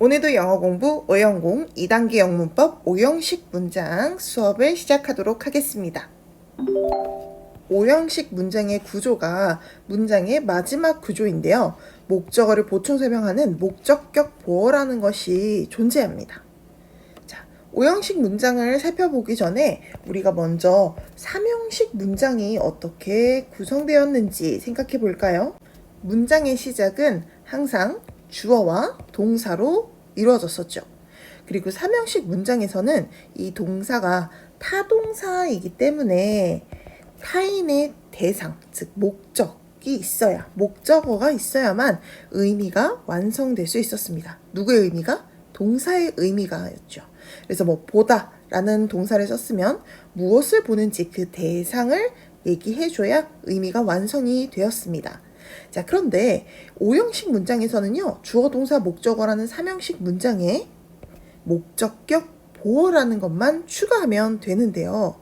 오늘도 영어 공부 오영공 2단계 영문법 오형식 문장 수업을 시작하도록 하겠습니다. 오형식 문장의 구조가 문장의 마지막 구조인데요. 목적어를 보충 설명하는 목적격 보어라는 것이 존재합니다. 자, 오형식 문장을 살펴보기 전에 우리가 먼저 삼형식 문장이 어떻게 구성되었는지 생각해 볼까요? 문장의 시작은 항상 주어와 동사로 이루어졌었죠. 그리고 삼형식 문장에서는 이 동사가 타동사이기 때문에 타인의 대상, 즉 목적이 있어야, 목적어가 있어야만 의미가 완성될 수 있었습니다. 누구의 의미가? 동사의 의미가였죠. 그래서 뭐 보다 라는 동사를 썼으면 무엇을 보는지 그 대상을 얘기해줘야 의미가 완성이 되었습니다. 자, 그런데 오형식 문장에서는요, 주어, 동사, 목적어라는 삼형식 문장에 목적격 보어라는 것만 추가하면 되는데요.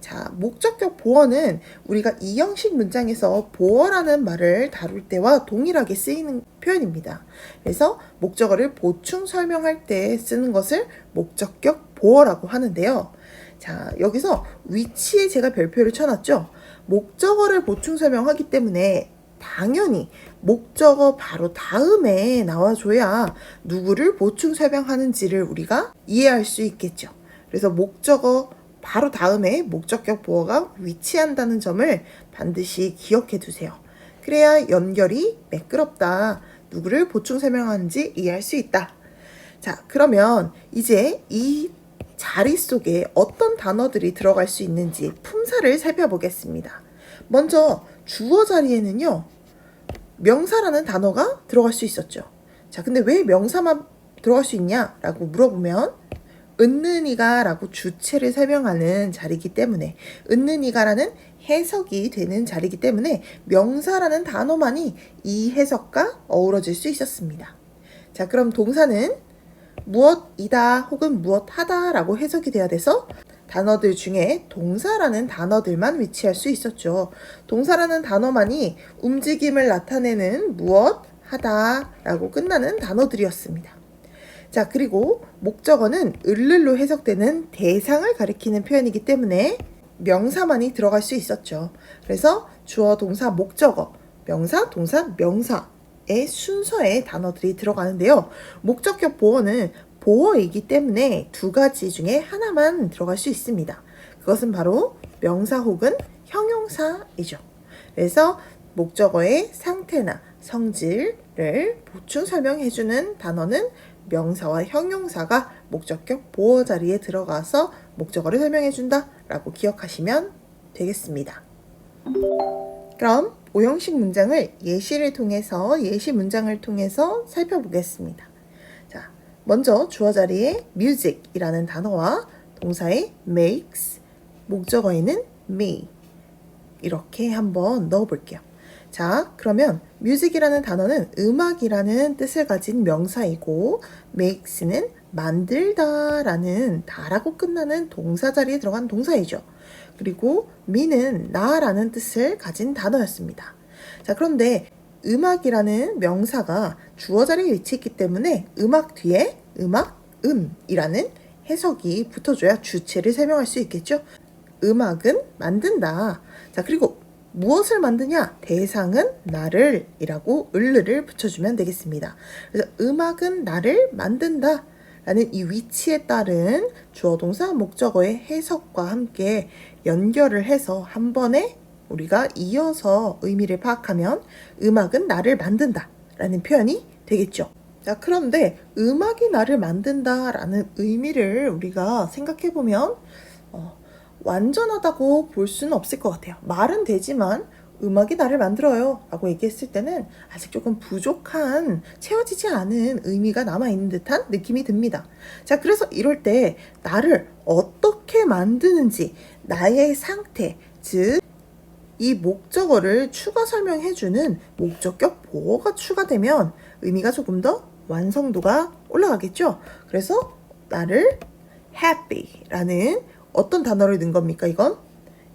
자, 목적격 보어는 우리가 이형식 문장에서 보어라는 말을 다룰 때와 동일하게 쓰이는 표현입니다. 그래서 목적어를 보충 설명할 때 쓰는 것을 목적격 보어라고 하는데요. 자, 여기서 위치에 제가 별표를 쳐놨죠. 목적어를 보충 설명하기 때문에 당연히 목적어 바로 다음에 나와줘야 누구를 보충 설명하는지를 우리가 이해할 수 있겠죠. 그래서 목적어 바로 다음에 목적격 보어가 위치한다는 점을 반드시 기억해 두세요. 그래야 연결이 매끄럽다. 누구를 보충 설명하는지 이해할 수 있다. 자, 그러면 이제 이 자리 속에 어떤 단어들이 들어갈 수 있는지 품사를 살펴보겠습니다. 먼저 주어 자리에는요, 명사라는 단어가 들어갈 수 있었죠. 자, 근데 왜 명사만 들어갈 수 있냐라고 물어보면, 은는이가 라고 주체를 설명하는 자리이기 때문에, 은는이가라는 해석이 되는 자리이기 때문에, 명사라는 단어만이 이 해석과 어우러질 수 있었습니다. 자, 그럼 동사는 무엇이다 혹은 무엇하다 라고 해석이 돼야 돼서 단어들 중에 동사라는 단어들만 위치할 수 있었죠. 동사라는 단어만이 움직임을 나타내는 무엇, 하다 라고 끝나는 단어들이었습니다. 자, 그리고 목적어는 을를로 해석되는 대상을 가리키는 표현이기 때문에 명사만이 들어갈 수 있었죠. 그래서 주어, 동사, 목적어, 명사, 동사, 명사의 순서에 단어들이 들어가는데요. 목적격 보어는 보어이기 때문에 두 가지 중에 하나만 들어갈 수 있습니다. 그것은 바로 명사 혹은 형용사이죠. 그래서 목적어의 상태나 성질을 보충 설명해주는 단어는 명사와 형용사가 목적격 보어 자리에 들어가서 목적어를 설명해준다 라고 기억하시면 되겠습니다. 그럼 오형식 문장을 예시를 통해서 예시 문장을 통해서 살펴보겠습니다. 자, 먼저 주어 자리에 music이라는 단어와 동사의 makes, 목적어에는 me 이렇게 한번 넣어 볼게요. 자, 그러면 music이라는 단어는 음악이라는 뜻을 가진 명사이고 makes는 만들다 라는 다라고 끝나는 동사 자리에 들어간 동사이죠. 그리고 me는 나라는 뜻을 가진 단어였습니다. 자, 그런데 음악이라는 명사가 주어 자리에 위치했기 때문에 음악 뒤에 음악, 음이라는 해석이 붙어줘야 주체를 설명할 수 있겠죠. 음악은 만든다. 자, 그리고 무엇을 만드냐? 대상은 나를 이라고 을르를 붙여주면 되겠습니다. 그래서 음악은 나를 만든다. 라는 이 위치에 따른 주어 동사 목적어의 해석과 함께 연결을 해서 한 번에 우리가 이어서 의미를 파악하면 음악은 나를 만든다 라는 표현이 되겠죠. 자, 그런데 음악이 나를 만든다 라는 의미를 우리가 생각해 보면 어, 완전하다고 볼 수는 없을 것 같아요. 말은 되지만 음악이 나를 만들어요 라고 얘기했을 때는 아직 조금 부족한 채워지지 않은 의미가 남아있는 듯한 느낌이 듭니다. 자, 그래서 이럴 때 나를 어떻게 만드는지 나의 상태, 즉, 이 목적어를 추가 설명해주는 목적격 보어가 추가되면 의미가 조금 더 완성도가 올라가겠죠? 그래서 나를 happy라는 어떤 단어를 넣은 겁니까, 이건?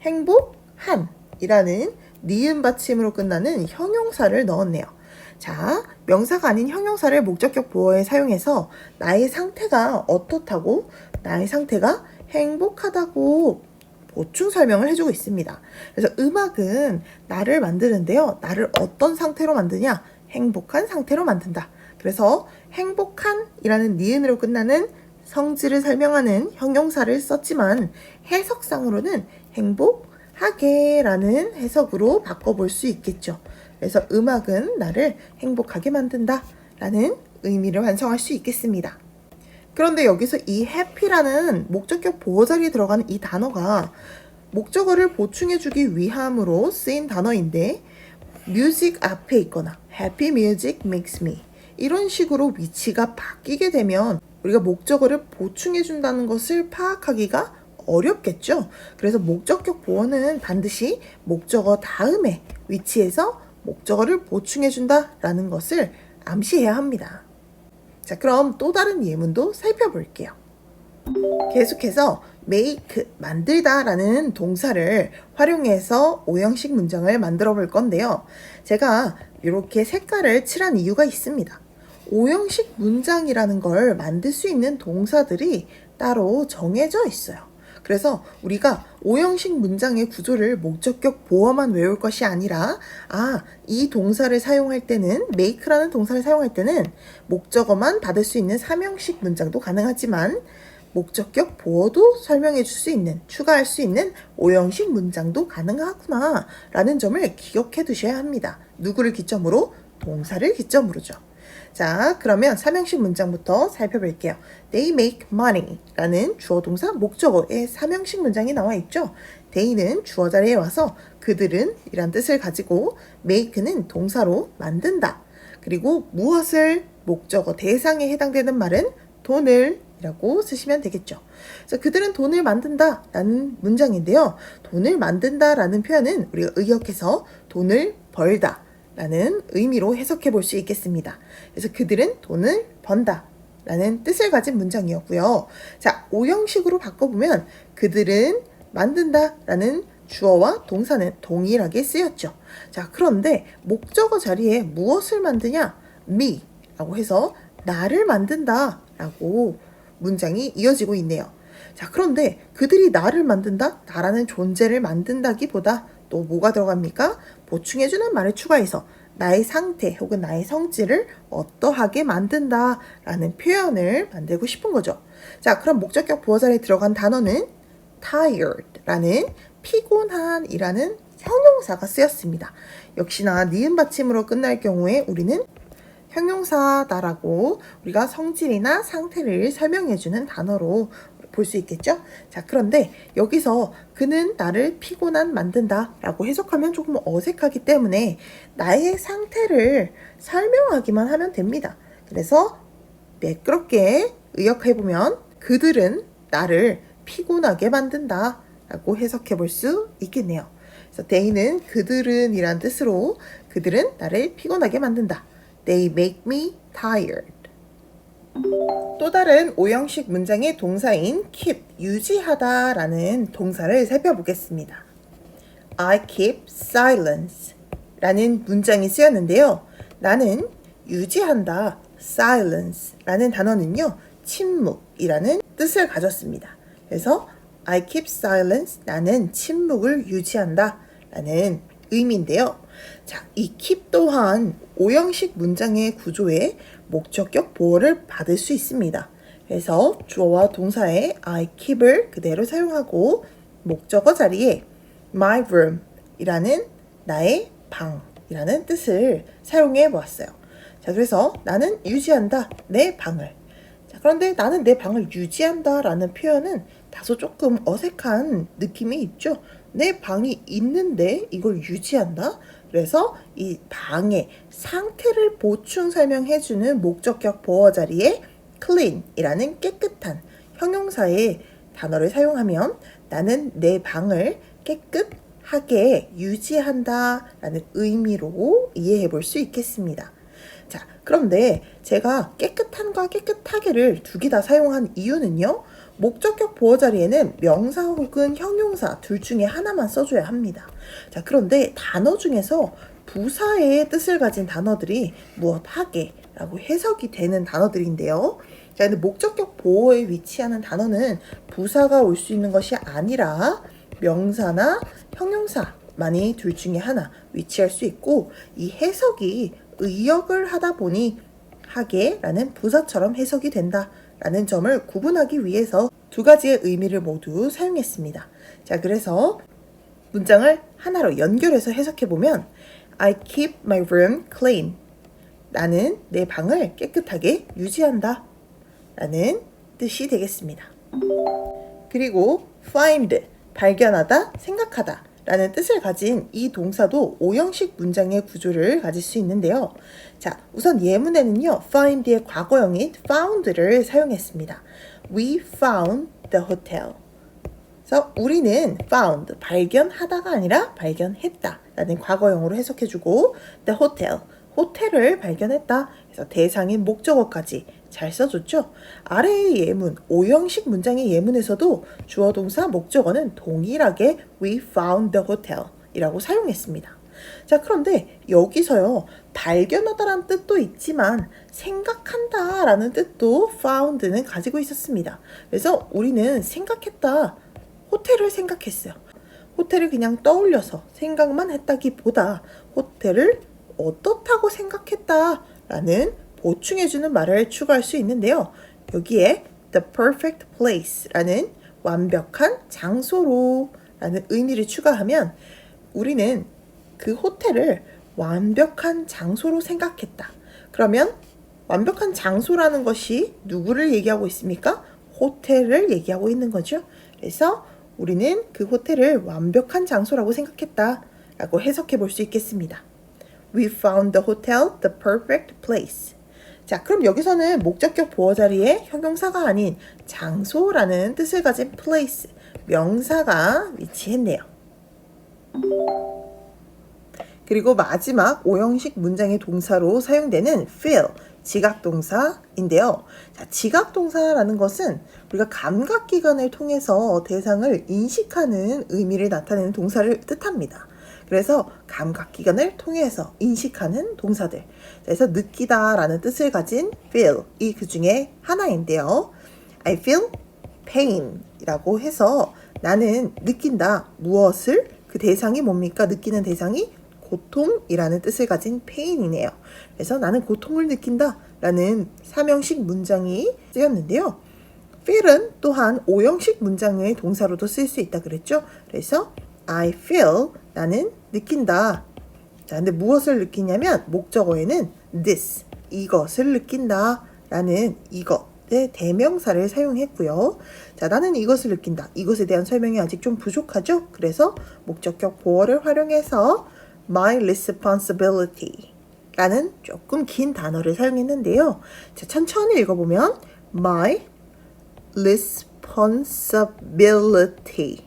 행복한이라는 니은 받침으로 끝나는 형용사를 넣었네요. 자, 명사가 아닌 형용사를 목적격 보어에 사용해서 나의 상태가 어떻다고, 나의 상태가 행복하다고 보충 설명을 해주고 있습니다. 그래서 음악은 나를 만드는데요. 나를 어떤 상태로 만드냐? 행복한 상태로 만든다. 그래서 행복한이라는 니은으로 끝나는 성질을 설명하는 형용사를 썼지만 해석상으로는 행복하게라는 해석으로 바꿔볼 수 있겠죠. 그래서 음악은 나를 행복하게 만든다 라는 의미를 완성할 수 있겠습니다. 그런데 여기서 이 happy라는 목적격 보호 자리에 들어가는 이 단어가 목적어를 보충해주기 위함으로 쓰인 단어인데 music 앞에 있거나 happy music makes me 이런 식으로 위치가 바뀌게 되면 우리가 목적어를 보충해준다는 것을 파악하기가 어렵겠죠. 그래서 목적격 보어는 반드시 목적어 다음에 위치해서 목적어를 보충해준다라는 것을 암시해야 합니다. 자, 그럼 또 다른 예문도 살펴볼게요. 계속해서 make, 만들다라는 동사를 활용해서 오형식 문장을 만들어 볼 건데요. 제가 이렇게 색깔을 칠한 이유가 있습니다. 오형식 문장이라는 걸 만들 수 있는 동사들이 따로 정해져 있어요. 그래서 우리가 오형식 문장의 구조를 목적격 보어만 외울 것이 아니라 아, 이 동사를 사용할 때는 make라는 동사를 사용할 때는 목적어만 받을 수 있는 삼형식 문장도 가능하지만 목적격 보어도 설명해 줄 수 있는, 추가할 수 있는 오형식 문장도 가능하구나 라는 점을 기억해 두셔야 합니다. 누구를 기점으로? 동사를 기점으로죠. 자, 그러면 삼형식 문장부터 살펴볼게요. They make money 라는 주어 동사 목적어의 삼형식 문장이 나와 있죠. they는 주어 자리에 와서 그들은 이란 뜻을 가지고 make는 동사로 만든다. 그리고 무엇을 목적어 대상에 해당되는 말은 돈을 이라고 쓰시면 되겠죠. 그래서 그들은 돈을 만든다 라는 문장인데요. 돈을 만든다 라는 표현은 우리가 의역해서 돈을 벌다 라는 의미로 해석해 볼 수 있겠습니다. 그래서 그들은 돈을 번다 라는 뜻을 가진 문장이었고요. 자, 오형식으로 바꿔보면 그들은 만든다 라는 주어와 동사는 동일하게 쓰였죠. 자, 그런데 목적어 자리에 무엇을 만드냐? me 라고 해서 나를 만든다 라고 문장이 이어지고 있네요. 자, 그런데 그들이 나를 만든다? 나라는 존재를 만든다기보다 또 뭐가 들어갑니까? 보충해주는 말을 추가해서 나의 상태 혹은 나의 성질을 어떠하게 만든다 라는 표현을 만들고 싶은 거죠. 자, 그럼 목적격 부어 자리에 들어간 단어는 tired 라는 피곤한 이라는 형용사가 쓰였습니다. 역시나 니은 받침으로 끝날 경우에 우리는 형용사다라고 우리가 성질이나 상태를 설명해주는 단어로 볼 수 있겠죠? 자, 그런데 여기서 그는 나를 피곤한 만든다 라고 해석하면 조금 어색하기 때문에 나의 상태를 설명하기만 하면 됩니다. 그래서 매끄럽게 의역해보면 그들은 나를 피곤하게 만든다 라고 해석해 볼 수 있겠네요. 그래서 they는 그들은 이란 뜻으로 그들은 나를 피곤하게 만든다. They make me tired. 또 다른 오형식 문장의 동사인 keep, 유지하다 라는 동사를 살펴보겠습니다. I keep silence 라는 문장이 쓰였는데요. 나는 유지한다, silence 라는 단어는요, 침묵이라는 뜻을 가졌습니다. 그래서 I keep silence, 나는 침묵을 유지한다 라는 의미인데요. 자, 이 keep 또한 오형식 문장의 구조에 목적격 보호를 받을 수 있습니다. 그래서 주어와 동사의 I keep을 그대로 사용하고 목적어 자리에 my room 이라는 나의 방이라는 뜻을 사용해 보았어요. 자, 그래서 나는 유지한다 내 방을. 자, 그런데 나는 내 방을 유지한다 라는 표현은 다소 조금 어색한 느낌이 있죠. 내 방이 있는데 이걸 유지한다? 그래서 이 방의 상태를 보충 설명해주는 목적격 보어 자리에 clean이라는 깨끗한 형용사의 단어를 사용하면 나는 내 방을 깨끗하게 유지한다 라는 의미로 이해해 볼 수 있겠습니다. 자, 그런데 제가 깨끗한과 깨끗하게를 두 개 다 사용한 이유는요. 목적격 보어 자리에는 명사 혹은 형용사 둘 중에 하나만 써줘야 합니다. 자, 그런데 단어 중에서 부사의 뜻을 가진 단어들이 무엇 하게 라고 해석이 되는 단어들인데요. 자, 근데 목적격 보호에 위치하는 단어는 부사가 올 수 있는 것이 아니라 명사나 형용사만이 둘 중에 하나 위치할 수 있고 이 해석이 의역을 하다 보니 하게라는 부사처럼 해석이 된다라는 점을 구분하기 위해서 두 가지의 의미를 모두 사용했습니다. 자, 그래서 문장을 하나로 연결해서 해석해 보면 I keep my room clean. 나는 내 방을 깨끗하게 유지한다. 라는 뜻이 되겠습니다. 그리고 find, 발견하다, 생각하다 라는 뜻을 가진 이 동사도 오형식 문장의 구조를 가질 수 있는데요. 자, 우선 예문에는요, find의 과거형인 found를 사용했습니다. We found the hotel. 그래서 우리는 found, 발견하다가 아니라 발견했다 라는 과거형으로 해석해주고 the hotel, 호텔을 발견했다. 그래서 대상인 목적어까지 잘 써줬죠. 아래의 예문, 오형식 문장의 예문에서도 주어 동사 목적어는 동일하게 we found the hotel 이라고 사용했습니다. 자, 그런데 여기서요, 발견하다라는 뜻도 있지만 생각한다 라는 뜻도 found는 가지고 있었습니다. 그래서 우리는 생각했다. 호텔을 생각했어요. 호텔을 그냥 떠올려서 생각만 했다기보다 호텔을 어떻다고 생각했다라는 보충해주는 말을 추가할 수 있는데요. 여기에 the perfect place라는 완벽한 장소로 라는 의미를 추가하면 우리는 그 호텔을 완벽한 장소로 생각했다. 그러면 완벽한 장소라는 것이 누구를 얘기하고 있습니까? 호텔을 얘기하고 있는 거죠. 그래서 우리는 그 호텔을 완벽한 장소라고 생각했다. 라고 해석해 볼 수 있겠습니다. We found the hotel the perfect place. 자, 그럼 여기서는 목적격 보어 자리에 형용사가 아닌 장소라는 뜻을 가진 place, 명사가 위치했네요. 그리고 마지막 오형식 문장의 동사로 사용되는 feel, 지각 동사인데요. 자, 지각 동사라는 것은 우리가 감각 기관을 통해서 대상을 인식하는 의미를 나타내는 동사를 뜻합니다. 그래서 감각 기관을 통해서 인식하는 동사들. 그래서 느끼다 라는 뜻을 가진 feel이 그 중에 하나인데요. I feel pain이라고 해서 나는 느낀다. 무엇을? 그 대상이 뭡니까? 느끼는 대상이 고통이라는 뜻을 가진 pain이네요. 그래서 나는 고통을 느낀다. 라는 삼형식 문장이 쓰였는데요. feel은 또한 오형식 문장의 동사로도 쓸 수 있다 그랬죠. 그래서 I feel 나는 느낀다. 자, 근데 무엇을 느끼냐면 목적어에는 this 이것을 느낀다 라는 이것의 대명사를 사용했고요. 자, 나는 이것을 느낀다. 이것에 대한 설명이 아직 좀 부족하죠? 그래서 목적격 보어를 활용해서 my responsibility 라는 조금 긴 단어를 사용했는데요. 자, 천천히 읽어보면 my responsibility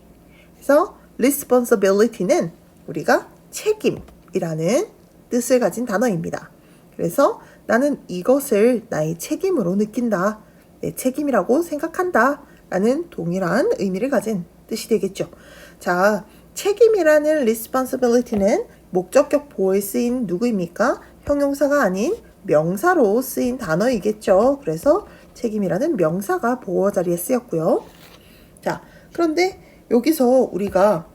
그래서 responsibility는 우리가 책임이라는 뜻을 가진 단어입니다. 그래서 나는 이것을 나의 책임으로 느낀다. 내 책임이라고 생각한다. 라는 동일한 의미를 가진 뜻이 되겠죠. 자, 책임이라는 responsibility는 목적격 보호에 쓰인 누구입니까? 형용사가 아닌 명사로 쓰인 단어이겠죠. 그래서 책임이라는 명사가 보호 자리에 쓰였고요. 자, 그런데 여기서 우리가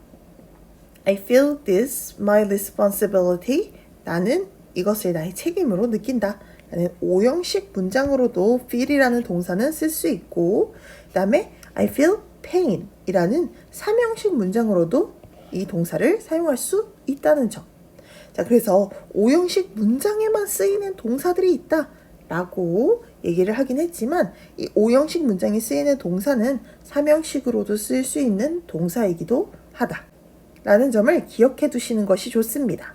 I feel this my responsibility. 나는 이것을 나의 책임으로 느낀다. 라는 오형식 문장으로도 feel이라는 동사는 쓸 수 있고 그 다음에 I feel pain 이라는 삼형식 문장으로도 이 동사를 사용할 수 있다는 점. 자, 그래서 오형식 문장에만 쓰이는 동사들이 있다. 라고 얘기를 하긴 했지만 이 오형식 문장에 쓰이는 동사는 삼형식으로도 쓸 수 있는 동사이기도 하다. 라는 점을 기억해 두시는 것이 좋습니다.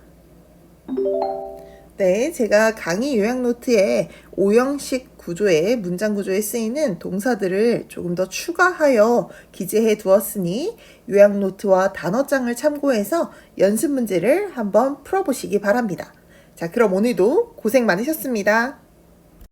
네, 제가 강의 요약 노트에 오형식 구조의 문장 구조에 쓰이는 동사들을 조금 더 추가하여 기재해 두었으니 요약 노트와 단어장을 참고해서 연습 문제를 한번 풀어보시기 바랍니다. 자, 그럼 오늘도 고생 많으셨습니다.